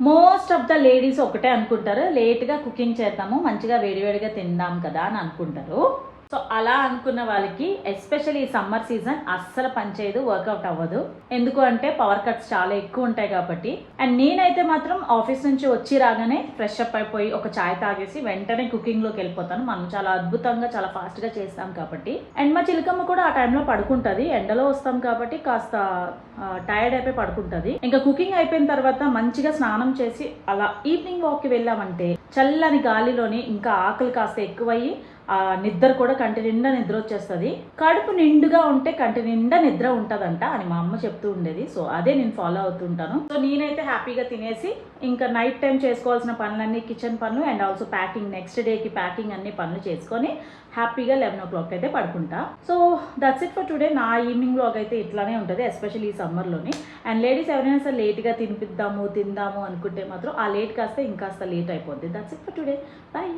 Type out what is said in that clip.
Most of the ladies ఒకటే అనుకుంటారు. లేట్గా కుకింగ్ చేద్దాము మంచిగా వేడివేడిగా తిందాం కదా అని అనుకుంటారు. సో అలా అనుకున్న వాళ్ళకి ఎస్పెషల్లీ ఈ సమ్మర్ సీజన్ అస్సలు పనిచేయదు వర్కౌట్ అవ్వదు. ఎందుకు అంటే పవర్ కట్స్ చాలా ఎక్కువ ఉంటాయి కాబట్టి. అండ్ నేనైతే మాత్రం ఆఫీస్ నుంచి వచ్చి రాగానే ఫ్రెష్ అప్ అయిపోయి ఒక చాయ్ తాగేసి వెంటనే కుకింగ్లోకి వెళ్ళిపోతాను. మనం చాలా అద్భుతంగా చాలా ఫాస్ట్గా చేస్తాం కాబట్టి. అండ్ మా చిలకమ్మ కూడా ఆ టైంలో పడుకుంటది. ఎండలో వస్తాం కాబట్టి కాస్త టైర్డ్ అయిపోయి పడుకుంటది. ఇంకా కుకింగ్ అయిపోయిన తర్వాత మంచిగా స్నానం చేసి అలా ఈవినింగ్ వాక్కి వెళ్ళామంటే చల్లని గాలిలోని ఇంకా ఆకలి కాస్త ఎక్కువయ్యి ఆ నిద్ర కూడా కంటి నిండా నిద్ర వచ్చేస్తుంది. కడుపు నిండుగా ఉంటే కంటి నిండా నిద్ర ఉంటుందంట అని మా అమ్మ చెప్తూ ఉండేది. సో అదే నేను ఫాలో అవుతుంటాను సో నేనైతే హ్యాపీగా తినేసి ఇంకా నైట్ టైం చేసుకోవాల్సిన పనులన్నీ కిచెన్ పనులు అండ్ ఆల్సో ప్యాకింగ్ నెక్స్ట్ డేకి ప్యాకింగ్ అన్ని పనులు చేసుకొని హ్యాపీగా లెవెన్ ఓ క్లాక్ అయితే పడుకుంటా. So that's it for today నా ఈవినింగ్ బ్లాగ్ అయితే ఇట్లానే ఉంటుంది ఎస్పెషల్లీ ఈ సమ్మర్లోని అండ్ లేడీస్ ఎవరైనా సరే లేట్గా తినిపిద్దాము తిందాము అనుకుంటే మాత్రం ఆ లేట్ కాస్త ఇంకాస్త లేట్ అయిపోద్ది. That's it for today bye